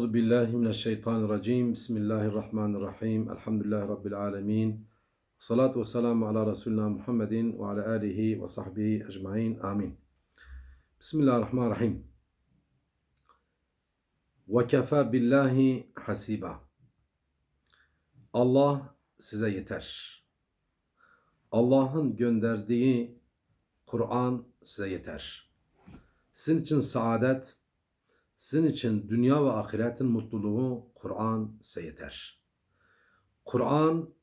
Euzu billahi mineşşeytanirracim. Bismillahirrahmanirrahim. Elhamdülillahi rabbil alamin. Salatu vesselamu ala Resulina Muhammedin ve ala alihi ve sahbihi ecmaîn. Amin. Bismillahirrahmanirrahim. Ve kefa billahi hasiba. Allah size yeter. Allah'ın gönderdiği Kur'an size yeter. Sizin için saadet, sizin için dünya ve ahiretin mutluluğu Kur'an size yeter. Kur'an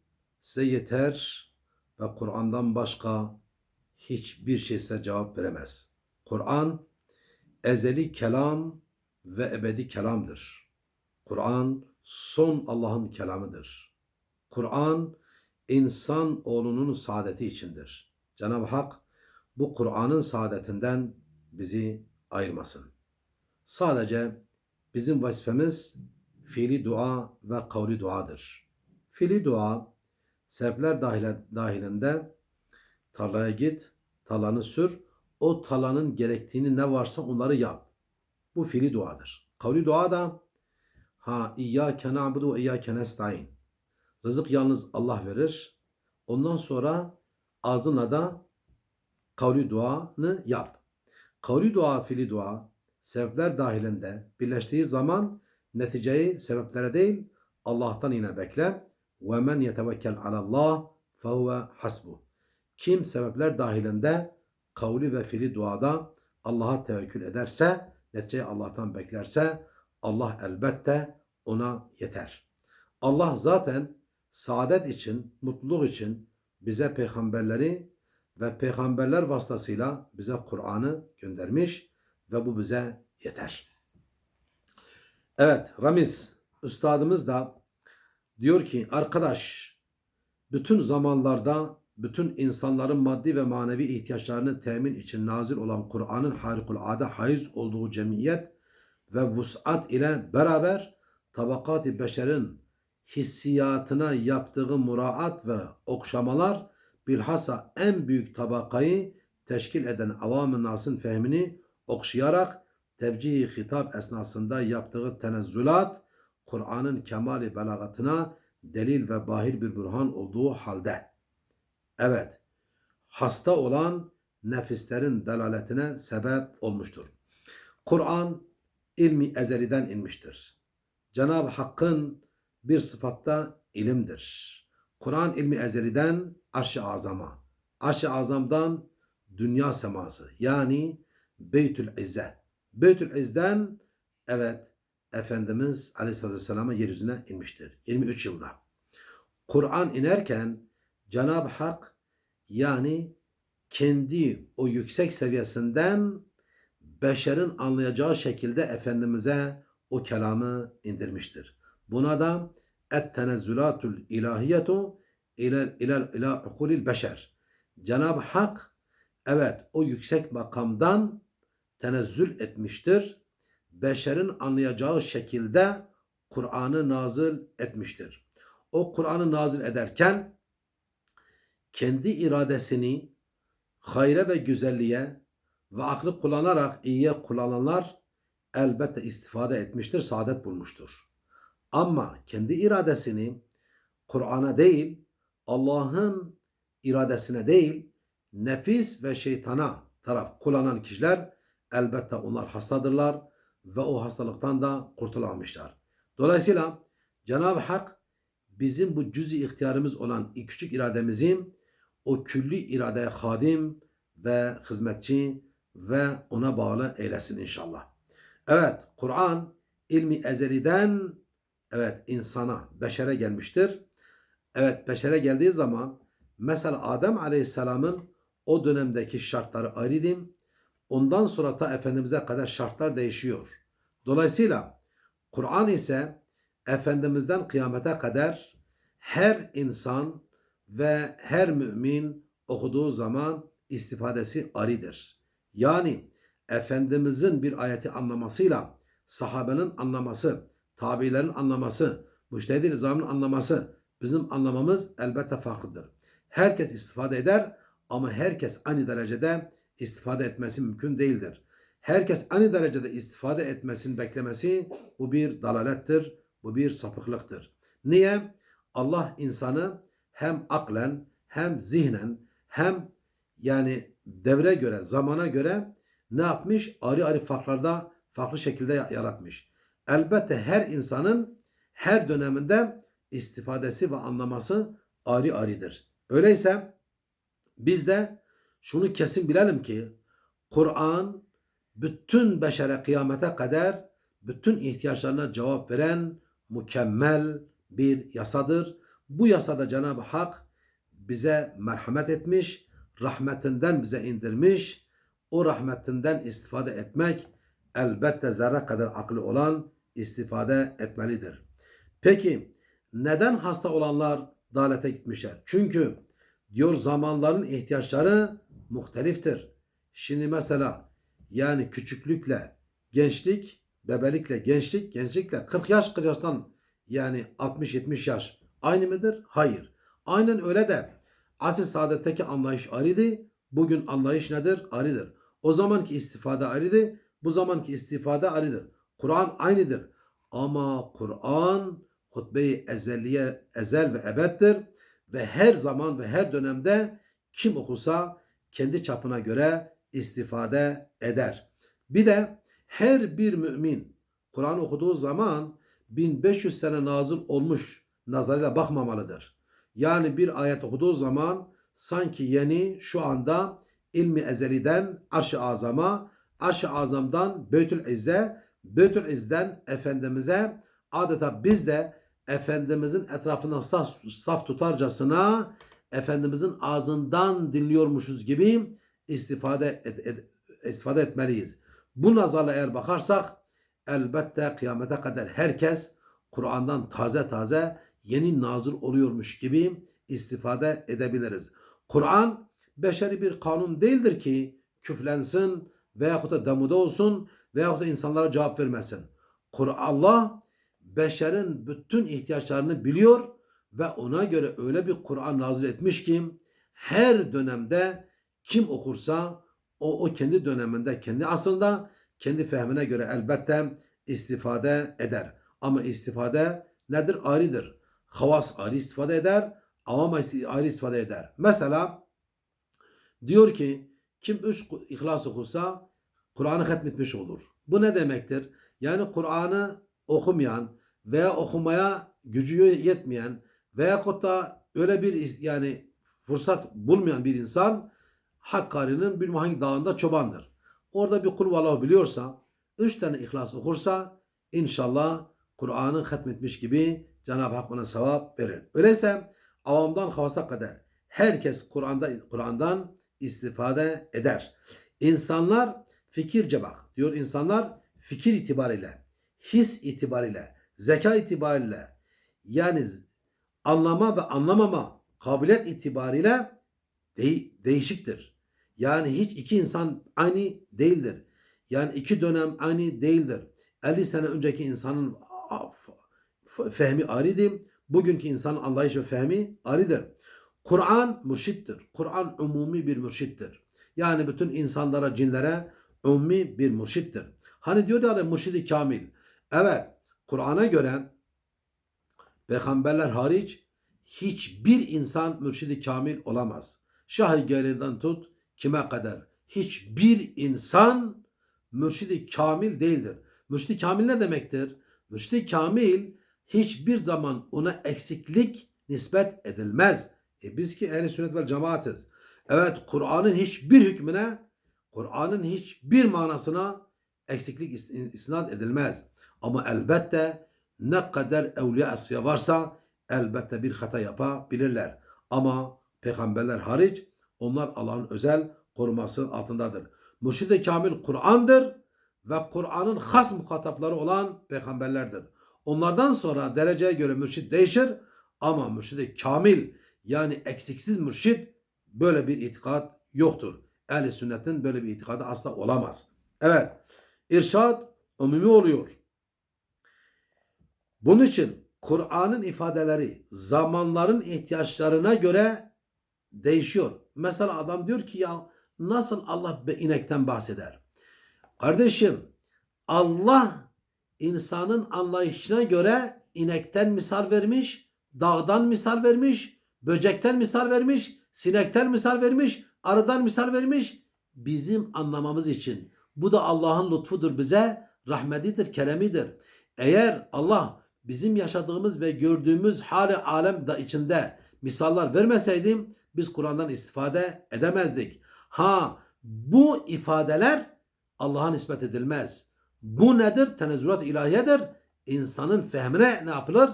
size yeter ve Kur'an'dan başka hiçbir şey size cevap veremez. Kur'an ezeli kelam ve ebedi kelamdır. Kur'an son Allah'ın kelamıdır. Kur'an insan oğlunun saadeti içindir. Cenab-ı Hak bu Kur'an'ın saadetinden bizi ayırmasın. Sadece bizim vazifemiz fiili dua ve kavli duadır. Fiili dua sebepler dahilinde tarlaya git, talanı sür, o talanın gerektiğini ne varsa onları yap. Bu fiili duadır. Kavli dua da ha iyyâke na'budu ve iyyâke nestaîn. Rızık yalnız Allah verir. Ondan sonra ağzına da kavli duanı yap. Kavli dua, fiili dua sebepler dahilinde birleştiği zaman neticeyi sebeplere değil Allah'tan yine bekle. Ve men yetevekkel alallah fehuve hasbu. Kim sebepler dahilinde kavli ve fiili duada Allah'a tevekkül ederse, neticeyi Allah'tan beklerse Allah elbette ona yeter. Allah zaten saadet için, mutluluk için bize peygamberleri ve peygamberler vasıtasıyla bize Kur'an'ı göndermiş ve bu bize yeter. Evet, Ramiz üstadımız da diyor ki arkadaş bütün zamanlarda bütün insanların maddi ve manevi ihtiyaçlarını temin için nazil olan Kur'an'ın harikulade hayız olduğu cemiyet ve vus'at ile beraber tabakat-ı beşerin hissiyatına yaptığı muraat ve okşamalar bilhassa en büyük tabakayı teşkil eden avam-ı nasın fehmini okşayarak tevcih hitap esnasında yaptığı tenezzülat Kur'an'ın kemali belagatına delil ve bahir bir burhan olduğu halde evet hasta olan nefislerin delaletine sebep olmuştur. Kur'an ilmi ezeliden inmiştir. Cenab-ı Hakk'ın bir sıfatta ilimdir. Kur'an ilmi ezeliden arş-ı azama, arş-ı azamdan dünya seması yani Beytül İzze. Beytül İzze'den evet Efendimiz Aleyhisselatü Vesselam'a yeryüzüne inmiştir. 23 yılda. Kur'an inerken Cenab-ı Hak yani kendi o yüksek seviyesinden beşerin anlayacağı şekilde Efendimiz'e o kelamı indirmiştir. Buna da et tenezzülatul ilahiyetu ila ila ila ukulil beşer. Cenab-ı Hak evet o yüksek makamdan tenezzül etmiştir. Beşerin anlayacağı şekilde Kur'an'ı nazil etmiştir. O Kur'an'ı nazil ederken kendi iradesini hayre ve güzelliğe ve aklı kullanarak iyiye kullananlar elbette istifade etmiştir, saadet bulmuştur. Ama kendi iradesini Kur'an'a değil, Allah'ın iradesine değil, nefis ve şeytana taraf kullanan kişiler elbette onlar hastadırlar ve o hastalıktan da kurtulamamışlar. Dolayısıyla Cenab-ı Hak bizim bu cüz-i ihtiyarımız olan küçük irademizi o külli iradeye hadim ve hizmetçi ve ona bağlı eylesin inşallah. Evet, Kur'an ilmi ezeliden evet insana, beşere gelmiştir. Evet, beşere geldiği zaman mesela Adem Aleyhisselam'ın o dönemdeki şartları ayrıydı. Ondan sonra ta Efendimiz'e kadar şartlar değişiyor. Dolayısıyla Kur'an ise Efendimiz'den kıyamete kadar her insan ve her mümin okuduğu zaman istifadesi aridir. Yani Efendimiz'in bir ayeti anlamasıyla sahabenin anlaması, tabilerin anlaması, müştehid nizamın anlaması bizim anlamamız elbette farklıdır. Herkes istifade eder ama herkes aynı derecede istifade etmesi mümkün değildir. herkes aynı derecede istifade etmesini beklemesi bu bir dalalettir, bu bir sapıklıktır. Niye? Allah insanı hem aklen hem zihnen hem yani devre göre, zamana göre ne yapmış? Ayrı ayrı farklarda farklı şekilde ya- yaratmış. Elbette her insanın her döneminde istifadesi ve anlaması ayrı ayrıdır. Öyleyse biz de şunu kesin bilelim ki Kur'an bütün beşere kıyamete kadar bütün ihtiyaçlarına cevap veren mükemmel bir yasadır. Bu yasada Cenab-ı Hak bize merhamet etmiş, rahmetinden bize indirmiş. O rahmetinden istifade etmek elbette zerre kadar aklı olan istifade etmelidir. Peki neden hasta olanlar dalete gitmişler? Çünkü diyor zamanların ihtiyaçları muhteliftir. Şimdi mesela yani küçüklükle gençlik, bebelikle gençlik, gençlikle 40 yaş 40 yaştan yani 60-70 yaş aynı mıdır? Hayır. Aynen öyle de asr saadetteki anlayış ayrıydı. Bugün anlayış nedir? Ayrıdır. O zamanki istifade ayrıydı. Bu zamanki istifade ayrıdır. Kur'an aynıdır. Ama Kur'an hutbe-i ezeliye, ezel ve ebeddir. Ve her zaman ve her dönemde kim okusa kendi çapına göre istifade eder. Bir de her bir mümin Kur'an okuduğu zaman 1500 sene nazil olmuş nazarıyla bakmamalıdır. Yani bir ayet okuduğu zaman sanki yeni şu anda ilmi ezeliden arş-ı azama, arş-ı azamdan Beytül İzze, Beytül İz'den Efendimiz'e adeta biz de Efendimizin etrafından saf, saf tutarcasına Efendimizin ağzından dinliyormuşuz gibi istifade, et, et, istifade etmeliyiz. Bu nazarla eğer bakarsak elbette kıyamete kadar herkes Kur'an'dan taze taze yeni nazil oluyormuş gibi istifade edebiliriz. Kur'an beşeri bir kanun değildir ki küflensin veyahut da demuda olsun veyahut da insanlara cevap vermesin. Kur'an Allah beşerin bütün ihtiyaçlarını biliyor ve ona göre öyle bir Kur'an nazil etmiş ki her dönemde kim okursa o, o kendi döneminde, kendi asrında, kendi fehmine göre elbette istifade eder. Ama istifade nedir? Ayrıdır. Havas ayrı istifade eder, avam ayrı istifade eder. Mesela diyor ki kim üç ihlas okursa Kur'an'ı hatmetmiş olur. Bu ne demektir? Yani Kur'an'ı okumayan veya okumaya gücü yetmeyen veya da öyle bir yani fırsat bulmayan bir insan Hakkari'nin bir hangi dağında çobandır. Orada bir kul vallahu biliyorsa üç tane ihlas okursa inşallah Kur'an'ı hatmetmiş gibi Cenab-ı Hak ona sevap verir. Öyleyse avamdan havasa kadar herkes Kur'an'da Kur'an'dan istifade eder. İnsanlar fikirce bak diyor insanlar fikir itibariyle, his itibariyle, zeka itibariyle yani anlama ve anlamama kabiliyet itibariyle de- değişiktir. Yani hiç iki insan aynı değildir. Yani iki dönem aynı değildir. 50 sene önceki insanın fehmi ayrıdır. Bugünkü insanın anlayış ve fehmi ayrıdır. Kur'an mürşittir. Kur'an umumi bir mürşittir. Yani bütün insanlara, cinlere umumi bir mürşittir. Hani diyor ya mürşidi kamil. Evet, Kur'an'a göre peygamberler hariç hiçbir insan mürşidi kamil olamaz. Şah-ı Geri'den tut kime kadar. Hiçbir insan mürşidi kamil değildir. Mürşidi kamil ne demektir? Mürşidi kamil hiçbir zaman ona eksiklik nispet edilmez. E biz ki ehl sünnet vel cemaatiz. Evet Kur'an'ın hiçbir hükmüne, Kur'an'ın hiçbir manasına eksiklik is- isnat edilmez. Ama elbette ne kadar evliya asfiye varsa elbette bir hata yapabilirler. Ama peygamberler hariç onlar Allah'ın özel koruması altındadır. Mürşid-i Kamil Kur'an'dır ve Kur'an'ın has muhatapları olan peygamberlerdir. Onlardan sonra dereceye göre mürşid değişir ama mürşid-i kamil yani eksiksiz mürşid böyle bir itikat yoktur. Ehl-i sünnetin böyle bir itikadı asla olamaz. Evet. İrşad umumi oluyor. Bunun için Kur'an'ın ifadeleri zamanların ihtiyaçlarına göre değişiyor. Mesela adam diyor ki ya nasıl Allah be inekten bahseder? Kardeşim Allah insanın anlayışına göre inekten misal vermiş, dağdan misal vermiş, böcekten misal vermiş, sinekten misal vermiş, arıdan misal vermiş. Bizim anlamamız için. Bu da Allah'ın lütfudur bize, rahmetidir, keremidir. Eğer Allah bizim yaşadığımız ve gördüğümüz hali alem da içinde misallar vermeseydim biz Kur'an'dan istifade edemezdik. Ha bu ifadeler Allah'a nispet edilmez. Bu nedir? Tenezzülat ilahiyedir. İnsanın fehmine ne yapılır?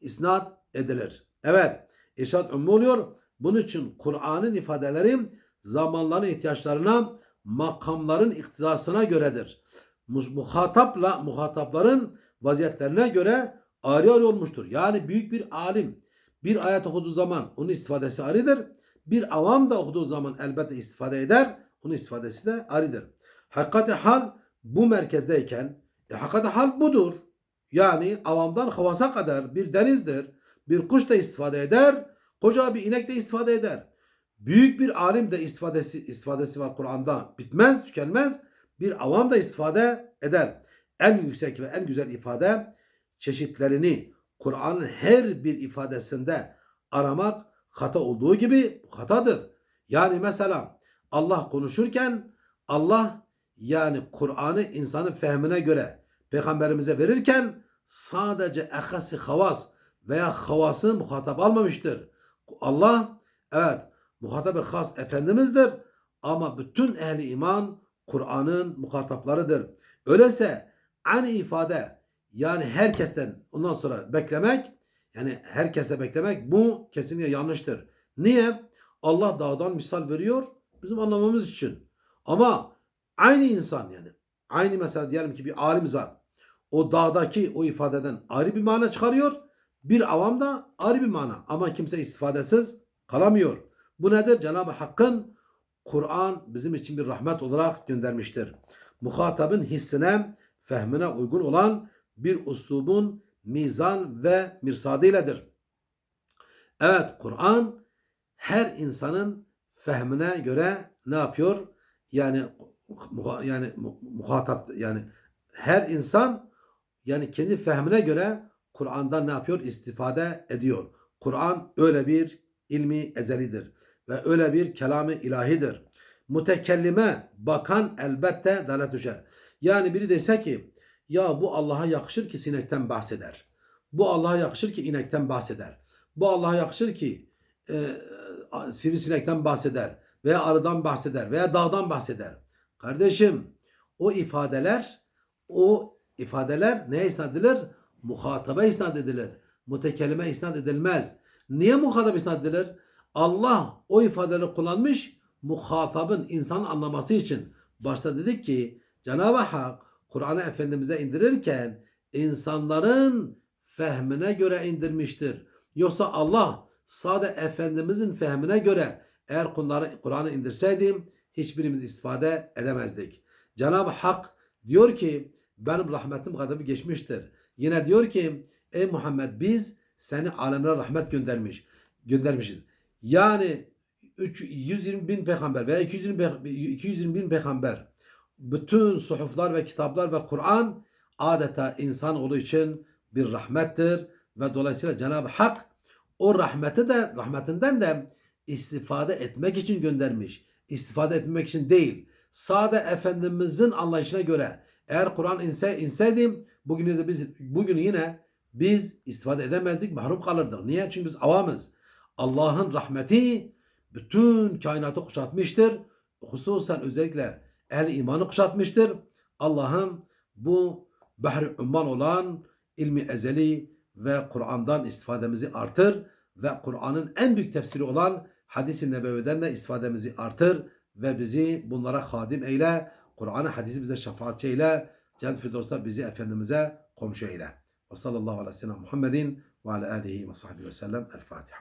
İsnat edilir. Evet. İrşad ümmü oluyor. Bunun için Kur'an'ın ifadeleri zamanların ihtiyaçlarına, makamların iktizasına göredir. Mu- Muhatapla, muhatapların vaziyetlerine göre ayrı ayrı olmuştur. Yani büyük bir alim bir ayet okuduğu zaman onun istifadesi ayrıdır. Bir avam da okuduğu zaman elbette istifade eder. Onun istifadesi de ayrıdır. Hakikati hal bu merkezdeyken e, hakikati hal budur. Yani avamdan havasa kadar bir denizdir. Bir kuş da istifade eder. Koca bir inek de istifade eder. Büyük bir alim de istifadesi, istifadesi var Kur'an'da. Bitmez, tükenmez. Bir avam da istifade eder. En yüksek ve en güzel ifade çeşitlerini Kur'an'ın her bir ifadesinde aramak hata olduğu gibi hatadır. Yani mesela Allah konuşurken Allah yani Kur'an'ı insanın fehmine göre peygamberimize verirken sadece ehasi havas veya havası muhatap almamıştır. Allah evet muhatabı has Efendimiz'dir ama bütün ehli iman Kur'an'ın muhataplarıdır. Öyleyse aynı ifade yani herkesten ondan sonra beklemek yani herkese beklemek bu kesinlikle yanlıştır. Niye? Allah dağdan misal veriyor bizim anlamamız için. Ama aynı insan yani aynı mesela diyelim ki bir alim zat o dağdaki o ifadeden ayrı bir mana çıkarıyor. Bir avam da ayrı bir mana ama kimse istifadesiz kalamıyor. Bu nedir? Cenab-ı Hakk'ın Kur'an bizim için bir rahmet olarak göndermiştir. Muhatabın hissine, fehmine uygun olan bir uslubun mizan ve mirsadıyledir. Evet Kur'an her insanın fehmine göre ne yapıyor? Yani yani mu- muhatap yani her insan yani kendi fehmine göre Kur'an'dan ne yapıyor? İstifade ediyor. Kur'an öyle bir ilmi ezelidir ve öyle bir kelamı ilahidir. Mutekellime bakan elbette dalalet düşer. Yani biri dese ki ya bu Allah'a yakışır ki sinekten bahseder. Bu Allah'a yakışır ki inekten bahseder. Bu Allah'a yakışır ki e, sivrisinekten bahseder veya arıdan bahseder veya dağdan bahseder. Kardeşim o ifadeler o ifadeler neye isnat edilir? Muhataba isnat edilir. Mutekellime isnat edilmez. Niye muhatap isnat edilir? Allah o ifadeleri kullanmış muhatabın insan anlaması için. Başta dedik ki Cenab-ı Hak Kur'an'ı Efendimiz'e indirirken insanların fehmine göre indirmiştir. Yoksa Allah sade Efendimiz'in fehmine göre eğer Kur'an'ı indirseydim hiçbirimiz istifade edemezdik. Cenab-ı Hak diyor ki benim rahmetim kadar geçmiştir. Yine diyor ki ey Muhammed biz seni alemlere rahmet göndermiş göndermişiz. Yani 3, 120 bin peygamber veya 220, pe- 220 bin peygamber bütün suhuflar ve kitaplar ve Kur'an adeta insanoğlu için bir rahmettir ve dolayısıyla Cenab-ı Hak o rahmeti de rahmetinden de istifade etmek için göndermiş. İstifade etmek için değil. Sade Efendimizin anlayışına göre eğer Kur'an inse, inseydim bugün de biz bugün yine biz istifade edemezdik, mahrum kalırdık. Niye? Çünkü biz avamız. Allah'ın rahmeti bütün kainatı kuşatmıştır. Hususen özellikle ehli imanı kuşatmıştır. Allah'ın bu bahri umman olan ilmi ezeli ve Kur'an'dan istifademizi artır ve Kur'an'ın en büyük tefsiri olan hadis-i nebeviden de istifademizi artır ve bizi bunlara hadim eyle. Kur'an'ı hadisi bize şefaatçi eyle. Firdevs'ta bizi Efendimiz'e komşu eyle. Ve sallallahu aleyhi ve sellem Muhammedin ve ala alihi ve sahbihi ve sellem. El Fatiha.